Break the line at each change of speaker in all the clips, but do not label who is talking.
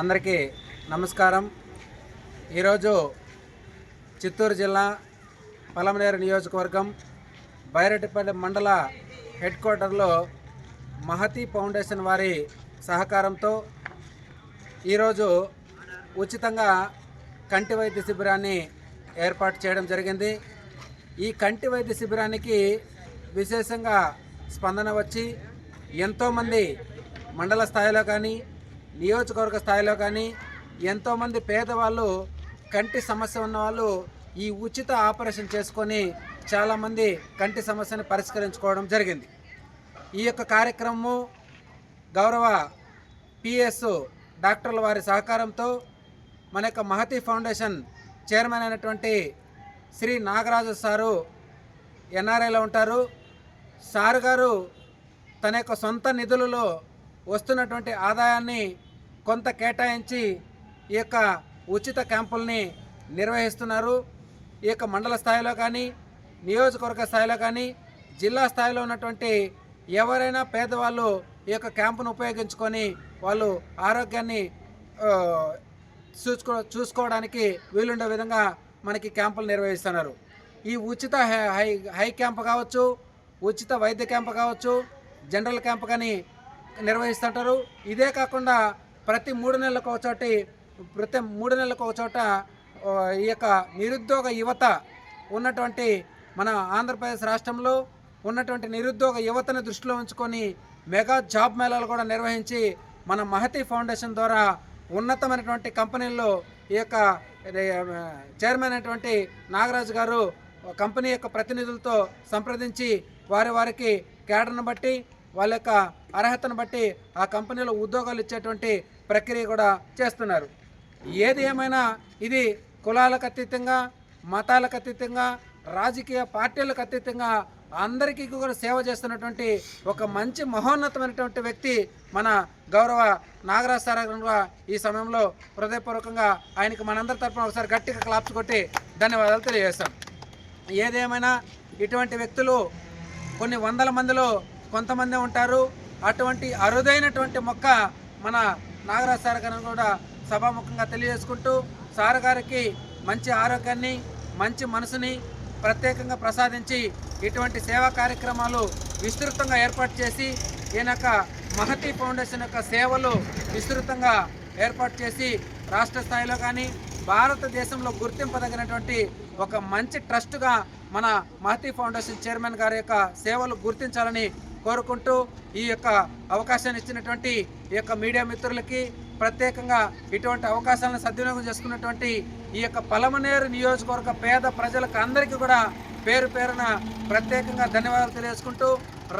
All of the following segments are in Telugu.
అందరికీ నమస్కారం. ఈరోజు చిత్తూరు జిల్లా పలమనేరు నియోజకవర్గం బైరెడ్డిపల్లి మండల హెడ్ క్వార్టర్లో మహతి ఫౌండేషన్ వారి సహకారంతో ఈరోజు ఉచితంగా కంటి వైద్య శిబిరాన్ని ఏర్పాటు చేయడం జరిగింది. ఈ కంటి వైద్య శిబిరానికి విశేషంగా స్పందన వచ్చి ఎంతోమంది మండల స్థాయిలో కానీ నియోజకవర్గ స్థాయిలో కానీ ఎంతోమంది పేదవాళ్ళు కంటి సమస్య ఉన్నవాళ్ళు ఈ ఉచిత ఆపరేషన్ చేసుకొని చాలామంది కంటి సమస్యను పరిష్కరించుకోవడం జరిగింది. ఈ యొక్క కార్యక్రమము గౌరవ పిఎస్ డాక్టర్ల వారి సహకారంతో మన యొక్క మహతి ఫౌండేషన్ చైర్మన్ అయినటువంటి శ్రీ నాగరాజు సారు ఎన్ఆర్ఐలో ఉంటారు. సారు గారు తన యొక్క సొంత నిధులలో వస్తున్నటువంటి ఆదాయాన్ని కొంత కేటాయించి ఈ యొక్క ఉచిత క్యాంపుల్ని నిర్వహిస్తున్నారు. ఈ యొక్క మండల స్థాయిలో కానీ నియోజకవర్గ స్థాయిలో కానీ జిల్లా స్థాయిలో ఉన్నటువంటి ఎవరైనా పేదవాళ్ళు ఈ యొక్క క్యాంపును ఉపయోగించుకొని వాళ్ళు ఆరోగ్యాన్ని చూసుకో చూసుకోవడానికి వీలుండే విధంగా మనకి క్యాంపులు నిర్వహిస్తున్నారు. ఈ ఉచిత హై హై హై క్యాంప్ కావచ్చు ఉచిత వైద్య క్యాంప్ కావచ్చు జనరల్ క్యాంప్ కానీ నిర్వహిస్తుంటారు. ఇదే కాకుండా ప్రతి మూడు నెలలకు ఒక చోటి ప్రతి మూడు నెలలకు ఒక చోట ఈ యొక్క నిరుద్యోగ యువత ఉన్నటువంటి మన ఆంధ్రప్రదేశ్ రాష్ట్రంలో ఉన్నటువంటి నిరుద్యోగ యువతను దృష్టిలో ఉంచుకొని మెగా జాబ్ మేళాలు కూడా నిర్వహించి మన మహతి ఫౌండేషన్ ద్వారా ఉన్నతమైనటువంటి కంపెనీల్లో ఈ యొక్క చైర్మన్ అయినటువంటి నాగరాజు గారు కంపెనీ యొక్క ప్రతినిధులతో సంప్రదించి వారి వారికి కేడర్ను బట్టి వాళ్ళ యొక్క అర్హతను బట్టి ఆ కంపెనీలో ఉద్యోగాలు ఇచ్చేటువంటి ప్రక్రియ కూడా చేస్తున్నారు. ఏది ఏమైనా ఇది కులాలకు అతీతంగా మతాలకు అతీతంగా రాజకీయ పార్టీలకు అతీతంగా అందరికీ కూడా సేవ చేస్తున్నటువంటి ఒక మంచి మహోన్నతమైనటువంటి వ్యక్తి మన గౌరవ నాగరాజ్ సార్ ఈ సమయంలో హృదయపూర్వకంగా ఆయనకి మనందరి తరపున ఒకసారి గట్టిగా క్లాప్స్ కొట్టి ధన్యవాదాలు తెలియజేస్తాం. ఏదేమైనా ఇటువంటి వ్యక్తులు కొన్ని వందల మందిలో కొంతమంది ఉంటారు. అటువంటి అరుదైనటువంటి మొక్క మన నాగరాజ్ సార్ గారిని కూడా సభాముఖంగా తెలియజేసుకుంటూ సార్ గారికి మంచి ఆరోగ్యాన్ని మంచి మనసుని ప్రత్యేకంగా ప్రసాదించి ఇటువంటి సేవా కార్యక్రమాలు విస్తృతంగా ఏర్పాటు చేసి ఈయన యొక్క మహతి ఫౌండేషన్ యొక్క సేవలు విస్తృతంగా ఏర్పాటు చేసి రాష్ట్ర స్థాయిలో కానీ భారతదేశంలో గుర్తింపదగినటువంటి ఒక మంచి ట్రస్ట్గా మన మహతి ఫౌండేషన్ చైర్మన్ గారి యొక్క సేవలు గుర్తించాలని కోరుకుంటూ ఈ యొక్క అవకాశాన్ని ఇచ్చినటువంటి ఈ యొక్క మీడియా మిత్రులకి ప్రత్యేకంగా ఇటువంటి అవకాశాలను సద్వినియోగం చేసుకున్నటువంటి ఈ యొక్క పలమనేరు నియోజకవర్గ పేద ప్రజలకు అందరికీ కూడా పేరు పేరున ప్రత్యేకంగా ధన్యవాదాలు తెలియజేసుకుంటూ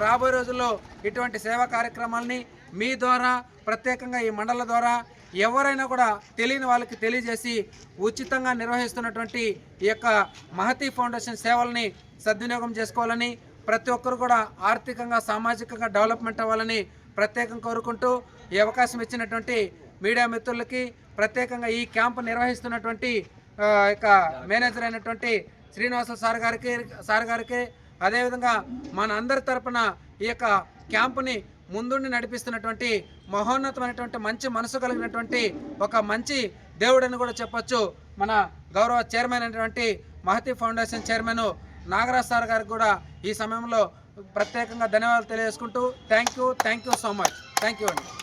రాబోయే రోజుల్లో ఇటువంటి సేవా కార్యక్రమాలని మీ ద్వారా ప్రత్యేకంగా ఈ మండల ద్వారా ఎవరైనా కూడా తెలియని వాళ్ళకి తెలియజేసి ఉచితంగా నిర్వహిస్తున్నటువంటి ఈ యొక్క మహతి ఫౌండేషన్ సేవల్ని సద్వినియోగం చేసుకోవాలని ప్రతి ఒక్కరు కూడా ఆర్థికంగా సామాజికంగా డెవలప్మెంట్ అవ్వాలని ప్రత్యేకం కోరుకుంటూ ఈ అవకాశం ఇచ్చినటువంటి మీడియా మిత్రులకి ప్రత్యేకంగా ఈ క్యాంపు నిర్వహిస్తున్నటువంటి యొక్క మేనేజర్ అయినటువంటి శ్రీనివాస సార్ గారికి సార్ గారికి అదేవిధంగా మన అందరి తరపున ఈ యొక్క క్యాంపుని ముందుండి నడిపిస్తున్నటువంటి మహోన్నతమైనటువంటి మంచి మనసు కలిగినటువంటి ఒక మంచి దేవుడని కూడా చెప్పొచ్చు. మన గౌరవ చైర్మన్ అయినటువంటి Mahati foundation chairman Nagaraj sir గారికి కూడా ఈ సమయంలో ప్రత్యేకంగా ధన్యవాదాలు తెలియజేసుకుంటూ thank you thank you so much. Thank you అండి.